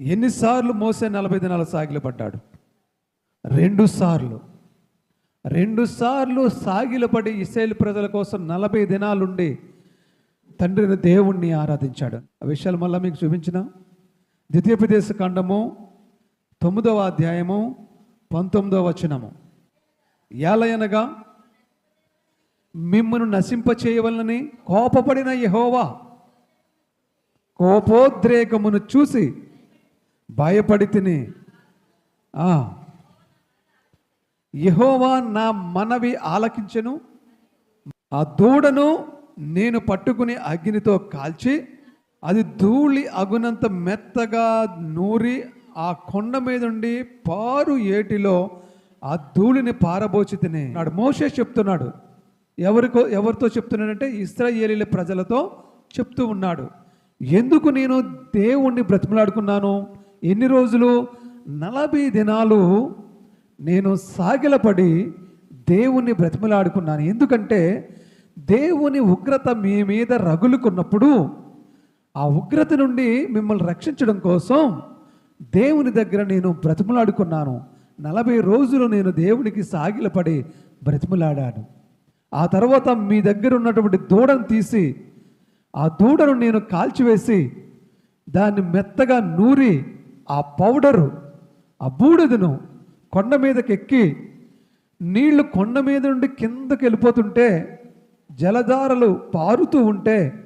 ఎన్నిసార్లు మోసే నలభై దినాలు సాగిలపడ్డాడు రెండు సార్లు. రెండు సార్లు సాగిలపడి ఇస్రాయేల్ ప్రజల కోసం నలభై దినాలుండి తండ్రిని దేవుణ్ణి ఆరాధించాడు. ఆ విషయాలు మళ్ళీ మీకు చూపించిన. ద్వితీయోపదేశ ఖండము తొమ్మిదవ అధ్యాయము పంతొమ్మిదవ వచనము. ఏలయనగా మిమ్మను నశింప చేయవలనని కోపపడిన యహోవా కోపోద్రేకమును చూసి భయపడి తిని. యహోవా నా మనవి ఆలకించెను. ఆ దూడను నేను పట్టుకుని అగ్నితో కాల్చి అది ధూళి అగునంత మెత్తగా నూరి ఆ కొండ మీదుండి పారు ఏటిలో ఆ ధూళిని పారబోచి తిని నాడు మోసే చెప్తున్నాడు. ఎవరికో ఎవరితో చెప్తున్నాడంటే ఇస్రాయేలీల ప్రజలతో చెప్తూ ఉన్నాడు. ఎందుకు నేను దేవుణ్ణి బ్రతిమలాడుకున్నాను? ఎన్ని రోజులు? నలభై దినాలు నేను సాగిలపడి దేవుణ్ణి బ్రతిమలాడుకున్నాను. ఎందుకంటే దేవుని ఉగ్రత మీ మీద రగులుకున్నప్పుడు ఆ ఉగ్రత నుండి మిమ్మల్ని రక్షించడం కోసం దేవుని దగ్గర నేను బ్రతిమలాడుకున్నాను. నలభై రోజులు నేను దేవునికి సాగిలపడి బ్రతిమలాడాను. ఆ తర్వాత మీ దగ్గర ఉన్నటువంటి దూడను తీసి ఆ దూడను నేను కాల్చివేసి దాన్ని మెత్తగా నూరి ఆ పౌడరు ఆ బూడిదను కొండ మీదకి ఎక్కి నీళ్ళు కొండ మీద నుండి కిందకి వెళ్ళిపోతుంటే జలధారలు పారుతూ ఉంటే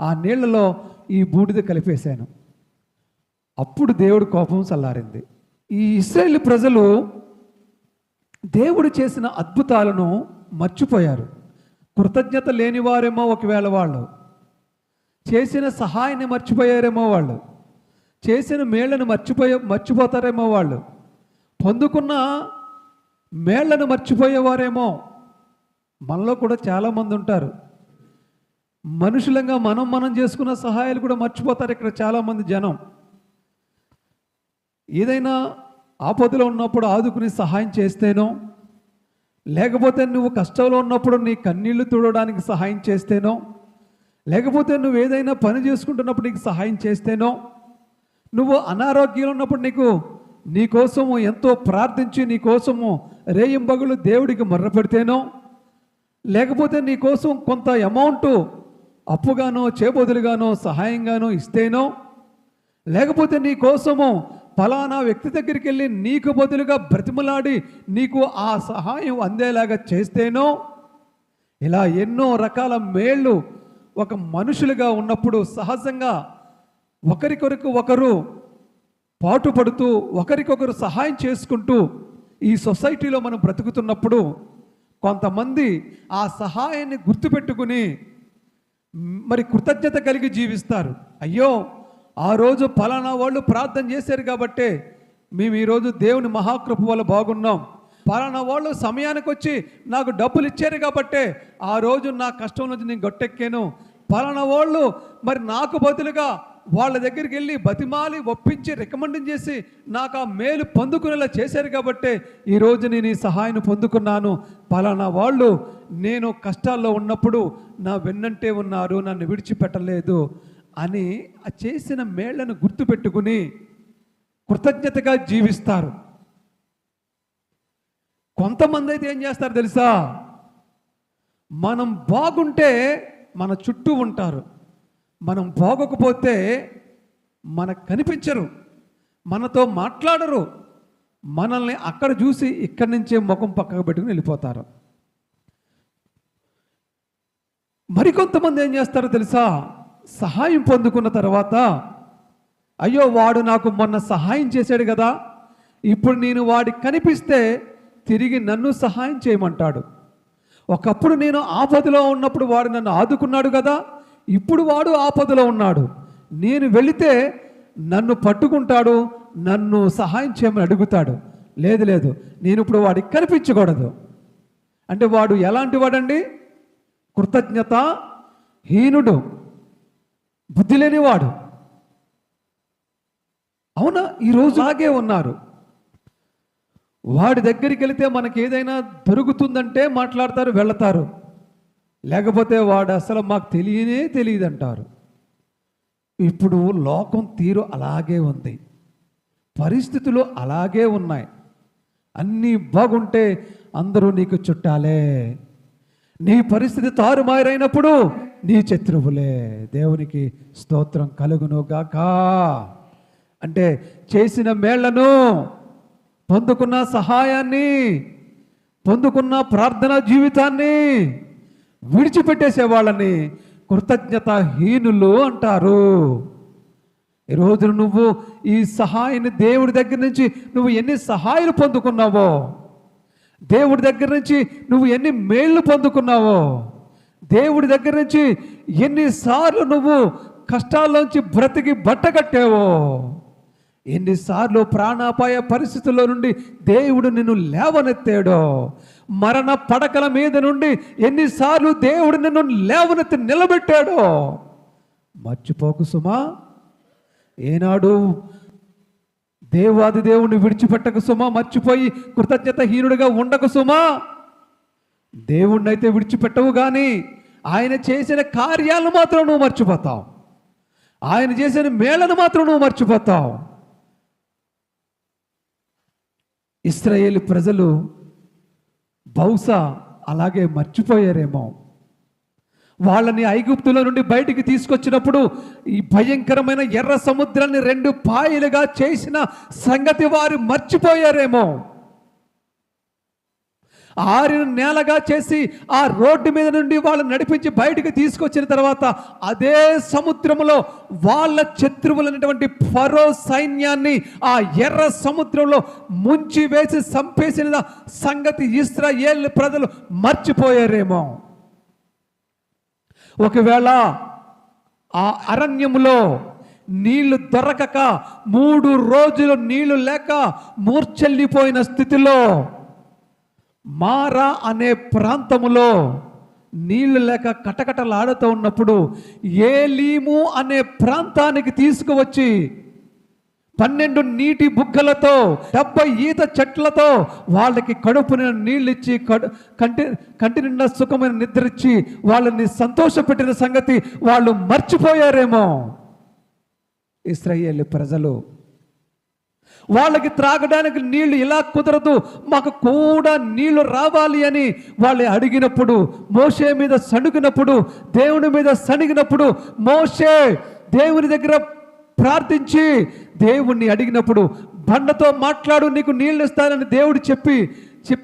ఆ నీళ్ళలో ఈ బూడిద కలిపేశాను. అప్పుడు దేవుడు కోపం చల్లారింది. ఈ ఇస్రాయేల్ ప్రజలు దేవుడు చేసిన అద్భుతాలను మర్చిపోయారు. కృతజ్ఞత లేని వారేమో ఒకవేళ వాళ్ళు. చేసిన సహాయాన్ని మర్చిపోయారేమో వాళ్ళు. చేసిన మేళ్ళను మర్చిపోయే మర్చిపోతారేమో వాళ్ళు. పొందుకున్న మేళ్ళను మర్చిపోయేవారేమో. మనలో కూడా చాలామంది ఉంటారు. మనుషులంగా మనం మనం చేసుకున్న సహాయాలు కూడా మర్చిపోతారు ఇక్కడ చాలామంది జనం. ఏదైనా ఆపదలో ఉన్నప్పుడు ఆదుకుని సహాయం చేస్తేనో లేకపోతే నువ్వు కష్టంలో ఉన్నప్పుడు నీ కన్నీళ్ళు తుడవడానికి సహాయం చేస్తేనో లేకపోతే నువ్వు ఏదైనా పని చేసుకుంటున్నప్పుడు నీకు సహాయం చేస్తేనో నువ్వు అనారోగ్యంలో ఉన్నప్పుడు నీకు నీకోసము ఎంతో ప్రార్థించి నీ కోసము రేయింబగులు దేవుడికి మర్ర పెడితేనో లేకపోతే నీకోసం కొంత అమౌంట్ అప్పుగానో చేబదులుగానో సహాయంగానో ఇస్తేనో లేకపోతే నీ కోసము ఫలానా వ్యక్తి దగ్గరికి వెళ్ళి నీకు బదులుగా బ్రతిమలాడి నీకు ఆ సహాయం అందేలాగా చేస్తేనో ఇలా ఎన్నో రకాల మేళ్ళు ఒక మనుషులుగా ఉన్నప్పుడు సహజంగా ఒకరికొరకు ఒకరు పాటుపడుతూ ఒకరికొకరు సహాయం చేసుకుంటూ ఈ సొసైటీలో మనం బ్రతుకుతున్నప్పుడు కొంతమంది ఆ సహాయాన్ని గుర్తుపెట్టుకుని మరి కృతజ్ఞత కలిగి జీవిస్తారు. అయ్యో ఆ రోజు ఫలానా వాళ్ళు ప్రార్థన చేశారు కాబట్టే మేము ఈరోజు దేవుని మహాకృప వల్ల బాగున్నాం. ఫలానా వాళ్ళు సమయానికి వచ్చి నాకు డబ్బులు ఇచ్చారు కాబట్టే ఆ రోజు నా కష్టం నుంచి నేను గొట్టెక్కాను. ఫలానా వాళ్ళు మరి నాకు బదులుగా వాళ్ళ దగ్గరికి వెళ్ళి బతిమాలి ఒప్పించి రికమెండ్ చేసి నాకు ఆ మేలు పొందుకునేలా చేశారు కాబట్టే ఈరోజు నేను ఈ సహాయం పొందుకున్నాను. పలానా వాళ్ళు నేను కష్టాల్లో ఉన్నప్పుడు నా వెన్నంటే ఉన్నారు నన్ను విడిచిపెట్టలేదు అని ఆ చేసిన మేళ్ళను గుర్తుపెట్టుకుని కృతజ్ఞతగా జీవిస్తారు. కొంతమంది అయితే ఏం చేస్తారు తెలుసా? మనం బాగుంటే మన చుట్టూ ఉంటారు. మనం పోగకపోతే మనకు కనిపించరు మనతో మాట్లాడరు మనల్ని అక్కడ చూసి ఇక్కడి నుంచే ముఖం పక్కకు పెట్టుకుని వెళ్ళిపోతారు. మరికొంతమంది ఏం చేస్తారో తెలుసా? సహాయం పొందుకున్న తర్వాత అయ్యో వాడు నాకు మొన్న సహాయం చేశాడు కదా ఇప్పుడు నేను వాడికి కనిపిస్తే తిరిగి నన్ను సహాయం చేయమంటాడు. ఒకప్పుడు నేను ఆపదలో ఉన్నప్పుడు వాడు నన్ను ఆదుకున్నాడు కదా ఇప్పుడు వాడు ఆపదలో ఉన్నాడు. నేను వెళితే నన్ను పట్టుకుంటాడు నన్ను సహాయం చేయమని అడుగుతాడు. లేదు లేదు నేను ఇప్పుడు వాడికి కనిపించకూడదు. అంటే వాడు ఎలాంటి వాడండి? కృతజ్ఞత హీనుడు బుద్ధి లేనివాడు అవునా ఈరోజు అలాగే ఉన్నారు. వాడి దగ్గరికి వెళితే మనకి ఏదైనా దొరుకుతుందంటే మాట్లాడతారు వెళతారు. లేకపోతే వాడు అసలు మాకు తెలియనే తెలియదు అంటారు ఇప్పుడు లోకం తీరు అలాగే ఉంది. పరిస్థితులు అలాగే ఉన్నాయి. అన్నీ బాగుంటే అందరూ నీకు చుట్టాలే. నీ పరిస్థితి తారుమారైనప్పుడు నీ శత్రువులే. దేవునికి స్తోత్రం కలుగునుగాక అంటే చేసిన మేళ్ళను పొందుకున్న సహాయాన్ని పొందుకున్న ప్రార్థనా జీవితాన్ని విడిచిపెట్టేసే వాళ్ళని కృతజ్ఞతాహీనులు అంటారు. ఈరోజు నువ్వు ఈ సహాయాన్ని దేవుడి దగ్గర నుంచి నువ్వు ఎన్ని సహాయాలు పొందుకున్నావో దేవుడి దగ్గర నుంచి నువ్వు ఎన్ని మేళ్ళు పొందుకున్నావో దేవుడి దగ్గర నుంచి ఎన్నిసార్లు నువ్వు కష్టాల్లోంచి బ్రతికి బట్టగట్టావో ఎన్నిసార్లు ప్రాణాపాయ పరిస్థితుల్లో నుండి దేవుడు నిన్ను లేవనెత్తాడో మరణ పడకల మీద నుండి ఎన్నిసార్లు దేవుడు నిన్ను లేవనెత్తి నిలబెట్టాడో? మర్చిపోకు సుమా. ఏనాడు దేవాది దేవుణ్ణి విడిచిపెట్టక సుమా మర్చిపోయి కృతజ్ఞత హీనుడిగా ఉండక సుమా. దేవుణ్ణి అయితే విడిచిపెట్టవు కానీ ఆయన చేసిన కార్యాలను మాత్రం నువ్వు మర్చిపోతావు. ఆయన చేసిన మేళను మాత్రం నువ్వు మర్చిపోతావు. ఇస్రాయేల్ ప్రజలు బహుశా అలాగే మర్చిపోయారేమో. వాళ్ళని ఐగుప్తుల నుండి బయటికి తీసుకొచ్చినప్పుడు ఈ భయంకరమైన ఎర్ర సముద్రాన్ని రెండు పాయలుగా చేసిన సంగతి వారు మర్చిపోయారేమో. ఆరిన నేలగా చేసి ఆ రోడ్డు మీద నుండి వాళ్ళని నడిపించి బయటికి తీసుకొచ్చిన తర్వాత అదే సముద్రంలో వాళ్ళ శత్రువులైనటువంటి ఫరో సైన్యాన్ని ఆ ఎర్ర సముద్రంలో ముంచి వేసి సంపేసిన సంగతి ఇస్రాయేల్ ప్రజలు మర్చిపోయారేమో. ఒకవేళ ఆ అరణ్యంలో నీళ్ళు దొరకక మూడు రోజులు నీళ్ళు లేక మూర్చెల్లిపోయిన స్థితిలో మారా అనే ప్రాంతములో నీళ్ళు లేక కటకటలాడుతూ ఉన్నప్పుడు ఏలీము అనే ప్రాంతానికి తీసుకువచ్చి పన్నెండు నీటి బుగ్గలతో డెబ్బై ఈత చెట్లతో వాళ్ళకి కడుపున నీళ్ళిచ్చి కడు కంటి కంటి నిండా సుఖమైన నిద్రిచ్చి వాళ్ళని సంతోషపెట్టిన సంగతి వాళ్ళు మర్చిపోయారేమో. ఇస్రాయేల్ ప్రజలు వాళ్ళకి త్రాగడానికి నీళ్ళు ఇలా కుదరదు మాకు కూడా నీళ్ళు రావాలి అని వాళ్ళు అడిగినప్పుడు మోషే మీద సణుగినప్పుడు దేవుని మీద సణిగినప్పుడు మోషే దేవుని దగ్గర ప్రార్థించి దేవుణ్ణి అడిగినప్పుడు బండతో మాట్లాడు నీకు నీళ్ళు ఇస్తానని దేవుడు చెప్పి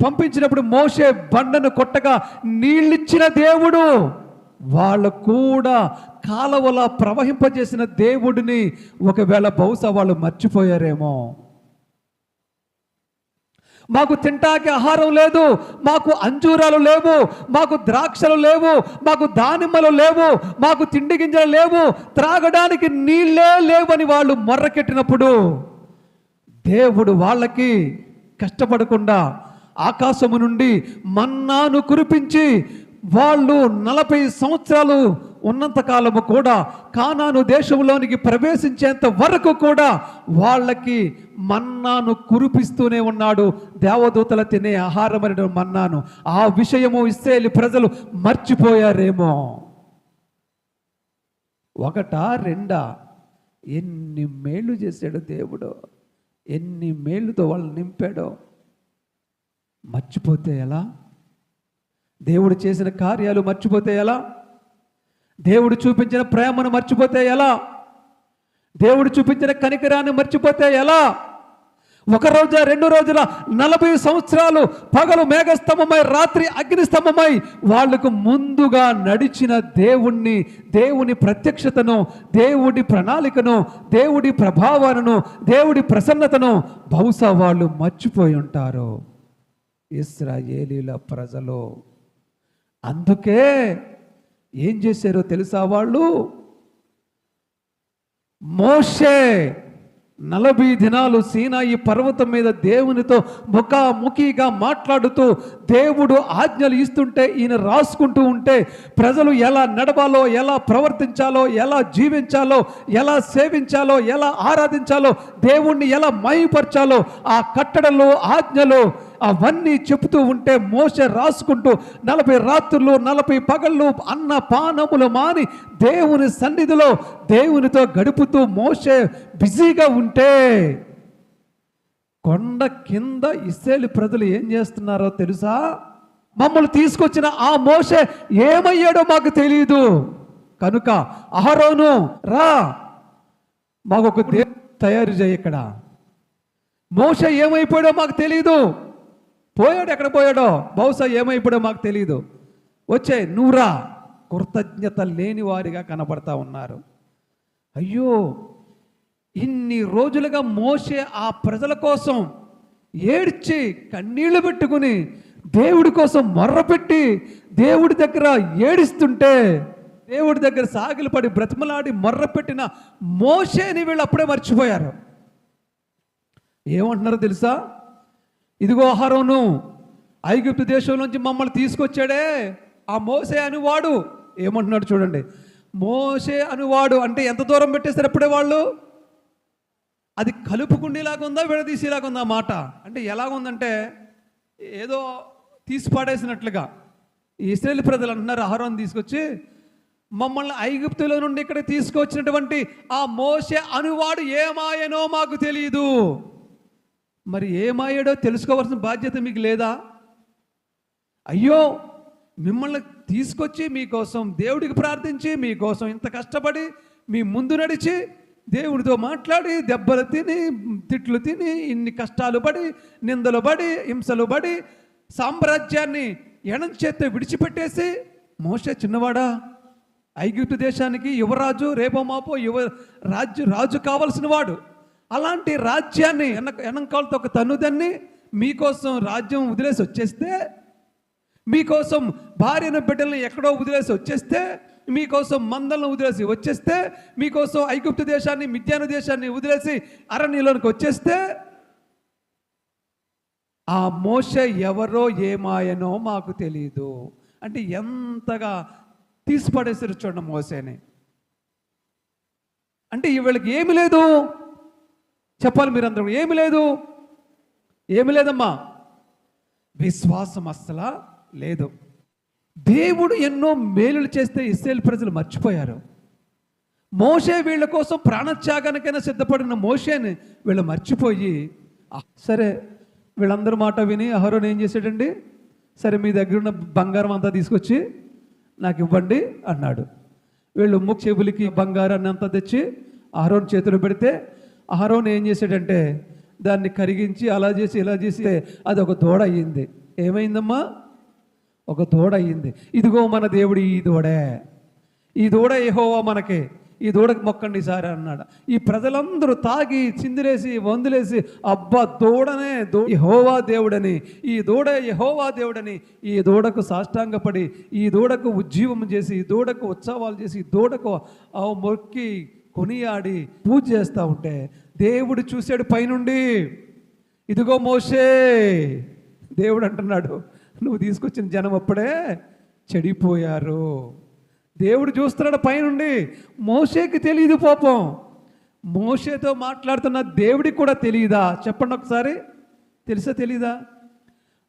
పంపించినప్పుడు మోసే బండను కొట్టగా నీళ్ళిచ్చిన దేవుడు వాళ్ళు కూడా కాలవలా ప్రవహింపజేసిన దేవుడిని ఒకవేళ బహుశా వాళ్ళు మర్చిపోయారేమో. మాకు తింటాకి ఆహారం లేదు మాకు అంజూరాలు లేవు మాకు ద్రాక్షలు లేవు మాకు దానిమ్మలు లేవు మాకు తిండి గింజలు లేవు త్రాగడానికి నీళ్ళే లేవని వాళ్ళు మొర్రకెట్టినప్పుడు దేవుడు వాళ్ళకి కష్టపడకుండా ఆకాశము నుండి మన్నాను కురిపించి వాళ్ళు నలభై సంవత్సరాలు ఉన్నంత కాలము కూడా కానాను దేశంలోనికి ప్రవేశించేంత వరకు కూడా వాళ్ళకి మన్నాను కురిపిస్తూనే ఉన్నాడు. దేవదూతల తినే ఆహారమైన మన్నాను. ఆ విషయము ఇస్రాయేలు ప్రజలు మర్చిపోయారేమో. ఒకటా రెండా? ఎన్ని మేళ్ళు చేశాడు దేవుడు? ఎన్ని మేళ్ళుతో వాళ్ళు నింపాడో? మర్చిపోతే ఎలా? దేవుడు చేసిన కార్యాలు మర్చిపోతే ఎలా? దేవుడు చూపించిన ప్రేమను మర్చిపోతే ఎలా? దేవుడు చూపించిన కనికరాన్ని మర్చిపోతే ఎలా? ఒక రోజు రెండు రోజుల నలభై సంవత్సరాలు పగలు మేఘస్తంభమై రాత్రి అగ్నిస్తంభమై వాళ్ళకు ముందుగా నడిచిన దేవుణ్ణి దేవుని ప్రత్యక్షతను దేవుడి ప్రణాళికను దేవుడి ప్రభావాలను దేవుడి ప్రసన్నతను బహుశా వాళ్ళు మర్చిపోయి ఉంటారు. ఇస్రాయేలీల ప్రజలు. అందుకే ఏం చేశారో తెలుసా వాళ్ళు? మోషే నలభై దినాలు సీనాయి పర్వతం మీద దేవునితో ముఖాముఖిగా మాట్లాడుతూ దేవుడు ఆజ్ఞలు ఇస్తుంటే ఈయన రాసుకుంటూ ఉంటే ప్రజలు ఎలా నడవాలో ఎలా ప్రవర్తించాలో ఎలా జీవించాలో ఎలా సేవించాలో ఎలా ఆరాధించాలో దేవుణ్ణి ఎలా మయపరచాలో ఆ కట్టడలు ఆజ్ఞలు అవన్నీ చెబుతూ ఉంటే మోస రాసుకుంటూ నలభై రాత్రులు నలభై పగళ్ళు అన్న పానములు మాని దేవుని సన్నిధిలో దేవునితో గడుపుతూ మోసే బిజీగా ఉంటే కొండ కింద ఇస్రాయేల్ ప్రజలు ఏం చేస్తున్నారో తెలుసా? మమ్మల్ని తీసుకొచ్చిన ఆ మోషే ఏమయ్యాడో మాకు తెలియదు కనుక అహరోను రా. మాకు ఒక దే తయారు చేయి ఇక్కడ. మోష ఏమైపోయాడో మాకు తెలియదు పోయాడు ఎక్కడ పోయాడో? బహుశా ఏమైపోయాడో మాకు తెలియదు వచ్చే నూరా కృతజ్ఞత లేని వారిగా కనపడతా ఉన్నారు. అయ్యో ఇన్ని రోజులుగా మోసే ఆ ప్రజల కోసం ఏడ్చి కన్నీళ్ళు పెట్టుకుని దేవుడి కోసం మొర్రపెట్టి దేవుడి దగ్గర ఏడిస్తుంటే దేవుడి దగ్గర సాగిలపడి బ్రతిమలాడి మొర్రపెట్టిన మోసేని వీళ్ళు అప్పుడే మర్చిపోయారు. ఏమంటున్నారో తెలుసా? ఇదిగో ఆహారంను ఐగుప్తు దేశం నుంచి మమ్మల్ని తీసుకొచ్చాడే. ఆ మోసే అనువాడు. ఏమంటున్నాడు చూడండి. మోసే అనువాడు అంటే ఎంత దూరం పెట్టేస్తారు అప్పుడే వాళ్ళు? అది కలుపుకుండేలాగా ఉందా విడదీసేలాగా ఉందా మాట? అంటే ఎలాగుందంటే ఏదో తీసి పాడేసినట్లుగా. ఇస్రాయేల్ ప్రజలు అంటున్నారు ఆహారం తీసుకొచ్చి మమ్మల్ని ఐగుప్తులో నుండి ఇక్కడ తీసుకొచ్చినటువంటి ఆ మోసే అనువాడు ఏమాయనో మాకు తెలియదు మరి ఏమాయాడో తెలుసుకోవాల్సిన బాధ్యత మీకు లేదా? అయ్యో మిమ్మల్ని తీసుకొచ్చి మీకోసం దేవుడికి ప్రార్థించి మీకోసం ఇంత కష్టపడి మీ ముందు నడిచి దేవుడితో మాట్లాడి దెబ్బలు తిని తిట్లు తిని ఇన్ని కష్టాలు పడి నిందలు పడి హింసలు పడి సామ్రాజ్యాన్ని ఎణం చేత్తో విడిచిపెట్టేసి మోసే చిన్నవాడా? ఐగిప్తు దేశానికి యువరాజు రేపో మాపో యువ రాజు రాజు కావలసిన వాడు. అలాంటి రాజ్యాన్ని వెనక వెనకాలతో ఒక తన్నుదన్ని మీకోసం రాజ్యం వదిలేసి వచ్చేస్తే మీకోసం భార్యను బిడ్డలను ఎక్కడో వదిలేసి వచ్చేస్తే మీకోసం మందలను వదిలేసి వచ్చేస్తే మీకోసం ఐగుప్తు దేశాన్ని మిథ్యాను దేశాన్ని వదిలేసి అరణ్యలోనికి వచ్చేస్తే ఆ మోస ఎవరో ఏమాయనో మాకు తెలియదు అంటే ఎంతగా తీసిపడేసారు చూడండి మోసేని. అంటే వీళ్ళకి ఏమి లేదు. చెప్పాలి మీరందరూ. ఏమి లేదు. ఏమి లేదమ్మా. విశ్వాసం అస్సలా లేదు. దేవుడు ఎన్నో మేలులు చేస్తే ఇస్రాయేల్ ప్రజలు మర్చిపోయారు. మోసే వీళ్ళ కోసం ప్రాణత్యాగానికైనా సిద్ధపడిన మోసేని వీళ్ళు మర్చిపోయి సరే వీళ్ళందరూ మాట విని అహరోన్ ఏం చేశాడండి? సరే మీ దగ్గర ఉన్న బంగారం అంతా తీసుకొచ్చి నాకు ఇవ్వండి అన్నాడు. వీళ్ళు ముక్కు చెవులకి బంగారాన్ని అంతా తెచ్చి అహరోన్ చేతిలో పెడితే అహరోన్ ఏం చేశాడంటే దాన్ని కరిగించి అలా చేసి ఇలా చేసి అది ఒక దూడ అయ్యింది. ఏమైందమ్మా? ఒక దూడ అయ్యింది. ఇదిగో మన దేవుడు ఈ దూడే. ఈ దూడ ఏహోవా మనకి. ఈ దూడకు మొక్కండి సార్ అన్నాడు. ఈ ప్రజలందరూ తాగి చిందిరేసి వందులేసి అబ్బా దూడనే దో యహోవా దేవుడని ఈ దూడ యహోవా దేవుడని ఈ దూడకు సాష్టాంగపడి ఈ దూడకు ఉజ్జీవం చేసి ఈ దూడకు ఉత్సవాలు చేసి ఈ దూడకు ఆ మొక్కి కొనియాడి పూజ చేస్తూ ఉంటే దేవుడు చూశాడు పైనుండి. ఇదిగో మోషే దేవుడు అంటున్నాడు నువ్వు తీసుకొచ్చిన జనం అప్పుడే చెడిపోయారు. దేవుడు చూస్తున్నాడు పైనుండి. మోషేకి తెలియదు పాపం. మోషేతో మాట్లాడుతున్న దేవుడికి కూడా తెలియదా చెప్పండి ఒకసారి. తెలుసా తెలీదా?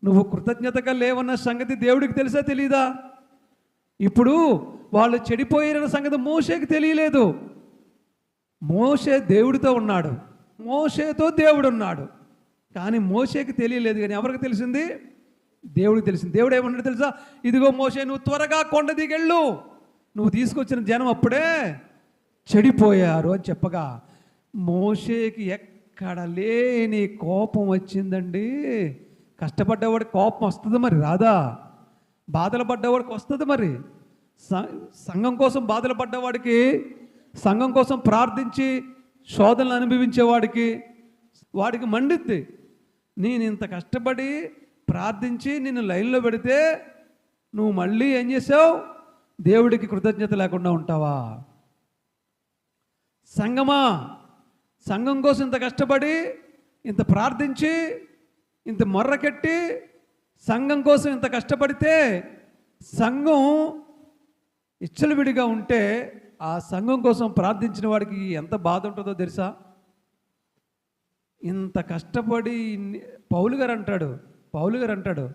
నువ్వు కృతజ్ఞతగా లేవన్న సంగతి దేవుడికి తెలుసా తెలీదా? ఇప్పుడు వాళ్ళు చెడిపోయారన్న సంగతి మోషేకి తెలియలేదు. మోషే దేవుడితో ఉన్నాడు. మోషేతో దేవుడు ఉన్నాడు కానీ మోషేకి తెలియలేదు కానీ ఎవరికి తెలిసింది? దేవుడికి తెలిసింది. దేవుడు ఏమన్నాడు తెలుసా? ఇదిగో మోసే నువ్వు త్వరగా కొండ దిగెళ్ళు. నువ్వు తీసుకొచ్చిన జనం అప్పుడే చెడిపోయారు అని చెప్పగా మోషేకి ఎక్కడ లేని కోపం వచ్చిందండి. కష్టపడ్డవాడికి కోపం వస్తుంది మరి రాదా? బాధలు పడ్డవాడికి వస్తుంది మరి. సంఘం కోసం బాధలు పడ్డవాడికి సంఘం కోసం ప్రార్థించి శోధనలు అనుభవించేవాడికి వాడికి మండిద్ది. నేను ఇంత కష్టపడి ప్రార్థించి నిన్ను లైన్లో పెడితే నువ్వు మళ్ళీ ఏం చేసావు? దేవుడికి కృతజ్ఞత లేకుండా ఉంటావా? సంగమా సంఘం కోసం ఇంత కష్టపడి ఇంత ప్రార్థించి ఇంత మొర్రకెట్టి సంఘం కోసం ఇంత కష్టపడితే సంఘం ఇచ్చలవిడిగా ఉంటే ఆ సంఘం కోసం ప్రార్థించిన వాడికి ఎంత బాధ ఉంటుందో తెలుసా? ఇంత కష్టపడి పౌలు గారు అంటాడు పౌలు గారు అంటాడు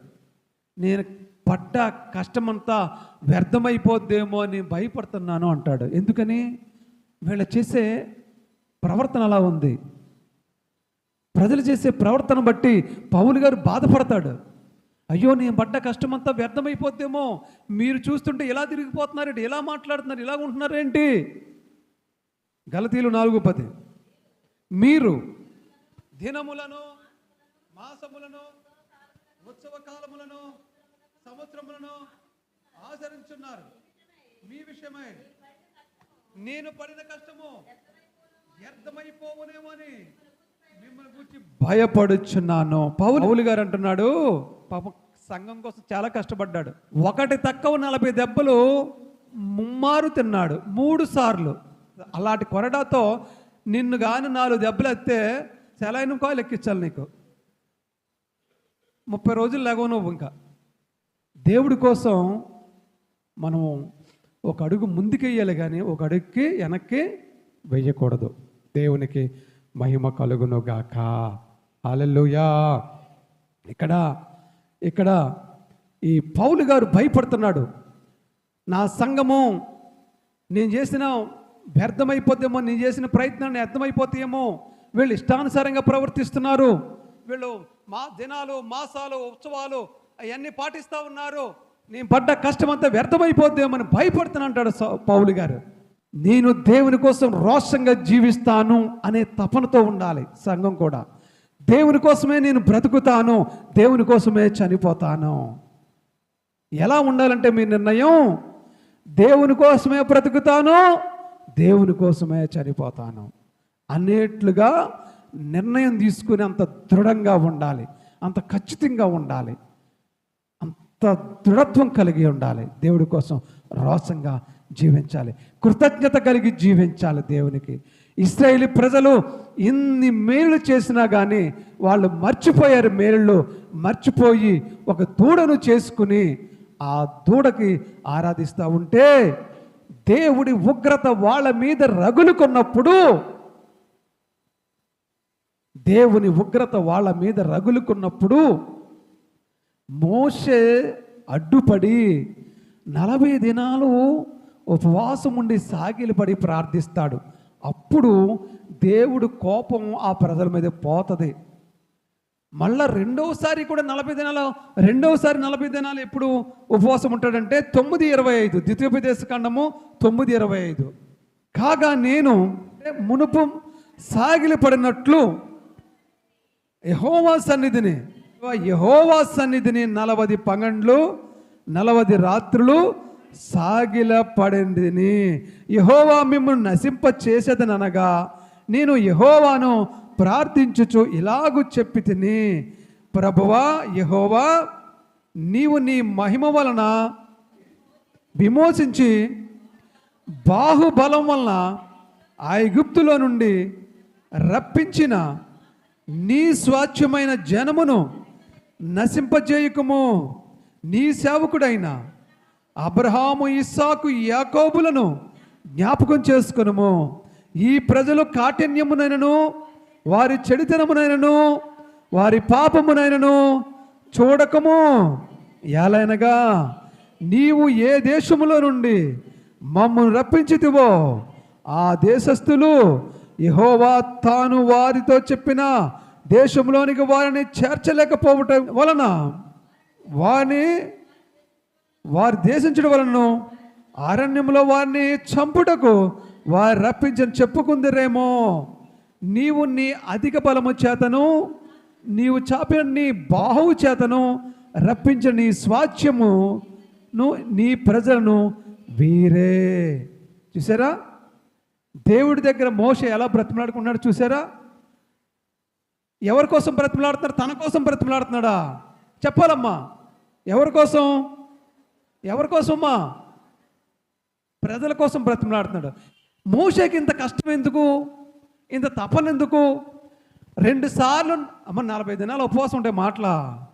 నేను పడ్డ కష్టమంతా వ్యర్థమైపోద్దేమో అని భయపడుతున్నాను అంటాడు. ఎందుకని? వీళ్ళు చేసే ప్రవర్తన అలా ఉంది. ప్రజలు చేసే ప్రవర్తన బట్టి పౌలు గారు బాధపడతాడు. అయ్యో నేను పడ్డ కష్టమంతా వ్యర్థమైపోద్దేమో. మీరు చూస్తుంటే ఎలా తిరిగిపోతున్నారేంటి? ఎలా మాట్లాడుతున్నారు? ఇలా ఉంటున్నారేంటి? గలతీలు నాలుగు పది. మీరు దినములను మాసములను ఉత్సవ కాలములను సంవత్సరములను ఆచరించున్నారు. మీ విషయమై. నేను పడిన కష్టము వ్యర్థమైపోవునేమని మిమ్మల్ని గురించి భయపడుచున్నాను. పౌలు పౌలు గారు అంటున్నాడు పాపం సంఘం కోసం చాలా కష్టపడ్డాడు. ఒకటి తక్కువ నలభై దెబ్బలు ముమ్మారు తిన్నాడు మూడు సార్లు. అలాంటి కొరడాతో నిన్ను కానీ నాలుగు దెబ్బలు ఎత్తే సెలైన కాలు ఎక్కించాలి నీకు. ముప్పై రోజులు లేగవు నువ్వు ఇంకా. దేవుడి కోసం మనం ఒక అడుగు ముందుకెయ్యాలి కానీ ఒక అడుగుకి వెనక్కి వెయ్యకూడదు దేవునికి మహిమ కలుగును గాక ఇక్కడ ఇక్కడ ఈ పౌలు గారు భయపడుతున్నాడు. నా సంఘము నేను చేసిన వ్యర్థమైపోతేమో నేను చేసిన ప్రయత్నాన్ని అర్థమైపోతాయేమో వీళ్ళు ఇష్టానుసారంగా ప్రవర్తిస్తున్నారు. వీళ్ళు మా దినాలు మాసాలు ఉత్సవాలు అవన్నీ పాటిస్తూ ఉన్నారు. నేను పడ్డ కష్టం అంతా వ్యర్థమైపోద్దేమని భయపడుతున్నా అంటాడు పౌలు గారు. నేను దేవుని కోసం రోషంగా జీవిస్తాను అనే తపనతో ఉండాలి సంఘం కూడా. దేవుని కోసమే నేను బ్రతుకుతాను దేవుని కోసమే చనిపోతాను. ఎలా ఉండాలంటే మీ నిర్ణయం? దేవుని కోసమే బ్రతుకుతాను దేవుని కోసమే చనిపోతాను. అనేట్లుగా నిర్ణయం తీసుకుని అంత దృఢంగా ఉండాలి అంత ఖచ్చితంగా ఉండాలి అంత దృఢత్వం కలిగి ఉండాలి దేవుడి కోసం రోషంగా జీవించాలి. కృతజ్ఞత కలిగి జీవించాలి దేవునికి. ఇస్రాయేలీ ప్రజలు ఇన్ని మేలు చేసినా కానీ వాళ్ళు మర్చిపోయారు మేలు మర్చిపోయి ఒక దూడను చేసుకుని ఆ దూడకి ఆరాధిస్తూ ఉంటే దేవుడి ఉగ్రత వాళ్ళ మీద రగులుకున్నప్పుడు దేవుని ఉగ్రత వాళ్ళ మీద రగులుకున్నప్పుడు మోషే అడ్డుపడి నలభై దినాలు ఉపవాసం ఉండి సాగిలపడి ప్రార్థిస్తాడు. అప్పుడు దేవుడు కోపం ఆ ప్రజల మీద పోతుంది. మళ్ళా రెండవసారి కూడా నలభై దినాలు రెండవసారి నలభై దినాలు ఎప్పుడు ఉపవాసం ఉంటాడంటే తొమ్మిది ఇరవై ఐదు ద్వితీయోపదేశ ఖండము తొమ్మిది ఇరవై ఐదు. కాగా నేను మునుపు సాగిలిపడినట్లు యహోవా సన్నిధిని యహోవా సన్నిధిని నలవది పగండ్లు నలవది రాత్రులు సాగిల పడిందిని. యహోవా మిమ్మల్ని నశింప చేసేదనగా నేను యహోవాను ప్రార్థించుచు ఇలాగు చెప్పి తిని ప్రభువా యహోవా నీవు నీ మహిమ వలన విమోచించి బాహుబలం వలన ఐగుప్తులో నుండి రప్పించిన నీ స్వాచ్ఛమైన జనమును నశింపజేయకము. నీ సేవకుడైన అబ్రహాము ఇస్సాకు యాకోబులను జ్ఞాపకం చేసుకునుము. ఈ ప్రజలు కాఠిన్యమునైనను వారి చెడితనమునైనను వారి పాపమునైనను చూడకము. ఎలైనగా నీవు ఏ దేశములో నుండి మమ్మల్ని రప్పించితివో ఆ దేశస్థులు యహోవా తాను వారితో చెప్పిన దేశంలోనికి వారిని చేర్చలేకపోవటం వలన వారిని వారు దేశించడం వలన అరణ్యంలో వారిని చంపుటకు వారు రప్పించని చెప్పుకుందిరేమో. నీవు నీ అధిక బలము చేతను నీవు చాపిన నీ బాహువు చేతను రప్పించిన నీ నీ ప్రజలను వీరే. చూసారా? దేవుడి దగ్గర మోస ఎలా బ్రతిమలాడుకున్నాడు చూసారా? ఎవరి కోసం బ్రతిమలాడుతున్నాడు? తన కోసం బ్రతిమలాడుతున్నాడా? చెప్పాలమ్మా. ఎవరి కోసం? ఎవరి కోసమ్మా ప్రజల కోసం బ్రతిమలాడుతున్నాడు. మోషకి ఇంత కష్టం ఎందుకు? ఇంత తపన ఎందుకు? రెండు సార్లు అమ్మ నలభై దినాలు ఉపవాసం ఉంటే మాటలా?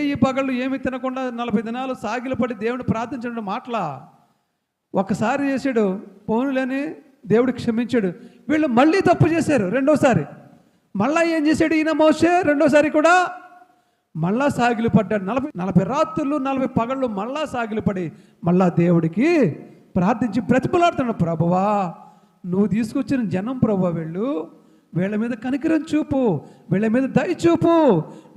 ఈ పగళ్ళు ఏమి తినకుండా నలభై దినాలు సాగిలపడి దేవుని ప్రార్థించడం మాటలా? ఒకసారి చేశాడు పోనులని దేవుడు క్షమించాడు. వీళ్ళు మళ్ళీ తప్పు చేశారు రెండోసారి. మళ్ళా ఏం చేశాడు ఈయన మోసే రెండోసారి కూడా మళ్ళా సాగిలు పడ్డాడు నలభై నలభై రాత్రులు నలభై పగళ్ళు మళ్ళా సాగిలు పడి మళ్ళా దేవుడికి ప్రార్థించి ప్రతిఫలాడుతున్నాడు ప్రభువా నువ్వు తీసుకొచ్చిన జనం ప్రభు వెళ్ళు. వీళ్ళ మీద కనికరం చూపు వీళ్ళ మీద దయ చూపు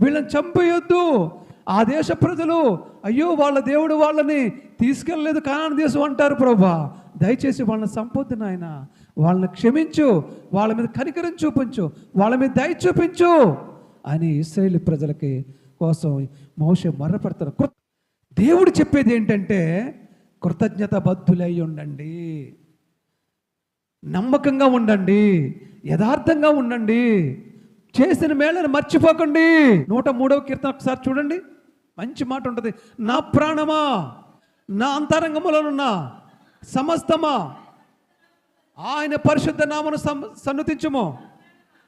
వీళ్ళని చంపేయొద్దు. ఆ దేశ ప్రజలు అయ్యో వాళ్ళ దేవుడు వాళ్ళని తీసుకెళ్ళలేదు కానాన దేశం అంటారు ప్రభా దయచేసి వాళ్ళని సంపొద్దు నాయన. వాళ్ళని క్షమించు వాళ్ళ మీద కనికరం చూపించు వాళ్ళ మీద దయ చూపించు అని ఇస్రాయేల్ ప్రజలకి కోసం మోషే మర్రపడతారు దేవుడు చెప్పేది ఏంటంటే కృతజ్ఞత బద్దులై ఉండండి. నమ్మకంగా ఉండండి. యథార్థంగా ఉండండి. చేసిన మేళను మర్చిపోకండి. నూట మూడవ కీర్తన ఒకసారి చూడండి. మంచి మాట ఉంటుంది. నా ప్రాణమా? నా అంతరంగములోనున్న? సమస్తమా? ఆయన పరిశుద్ధ నామను సం-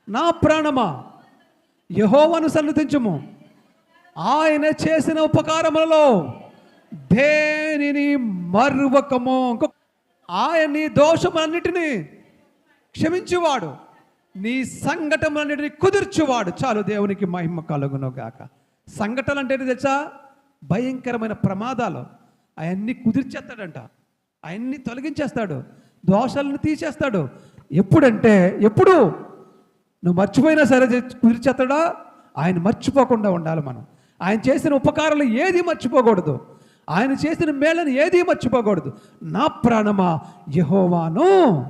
నా ప్రాణమా? యహోవను సన్నుతించుము. ఆయన చేసిన ఉపకారములలో దేనిని మరువకము? ఆయన నీ దోషములన్నిటినీ క్షమించువాడు. నీ సంఘటనలన్నిటిని కుదుర్చువాడు. చాలు దేవునికి మహిమ కలుగును గాక సంఘటనలు అంటే ఏంటి తెలుసా? భయంకరమైన ప్రమాదాలు. అవన్నీ కుదిర్చేస్తాడంట. అవన్నీ తొలగించేస్తాడు. దోషాలను తీసేస్తాడు. ఎప్పుడంటే ఎప్పుడు? నువ్వు మర్చిపోయినా సరే కుదిర్చేస్తాడా? ఆయన మర్చిపోకుండా ఉండాలి మనం. ఆయన చేసిన ఉపకారాలు ఏది మర్చిపోకూడదు. ఆయన చేసిన మేళను ఏది మర్చిపోకూడదు. నా ప్రాణమా యహోవాను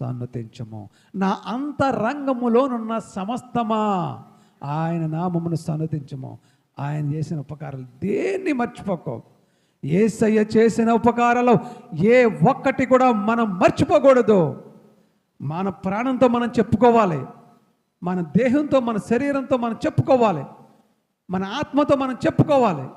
సన్నతించము. నా అంతరంగములోనున్న సమస్తమా ఆయన నామమును సన్నతించము. ఆయన చేసిన ఉపకారాలు దేన్ని మర్చిపోకో. ఏసయ్య చేసిన ఉపకారాలు ఏ ఒక్కటి కూడా మనం మర్చిపోకూడదు. మన ప్రాణంతో మనం చెప్పుకోవాలి. మన దేహంతో మన శరీరంతో మనం చెప్పుకోవాలి. మన ఆత్మతో మనం చెప్పుకోవాలి.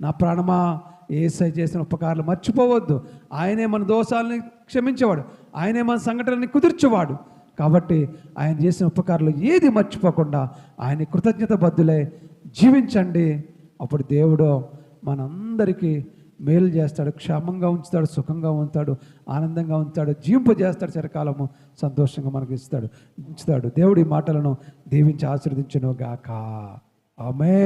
నా ప్రాణమా ఏసై చేసిన ఉపకారాలు మర్చిపోవద్దు. ఆయనే మన దోషాలని క్షమించేవాడు. ఆయనే మన సంఘటనని కుదిర్చేవాడు. కాబట్టి ఆయన చేసిన ఉపకారాలు ఏది మర్చిపోకుండా ఆయన కృతజ్ఞత బద్దులే జీవించండి. అప్పుడు దేవుడు మనందరికీ మేలు చేస్తాడు క్షేమంగా ఉంచుతాడు సుఖంగా ఉంచుతాడు ఆనందంగా ఉంచుతాడు జీవింపజేస్తాడు చిరకాలము సంతోషంగా మనకు ఇస్తాడు ఉంచుతాడు. దేవుడి మాటలను దీవించి ఆశీర్వదించును గాక Amen.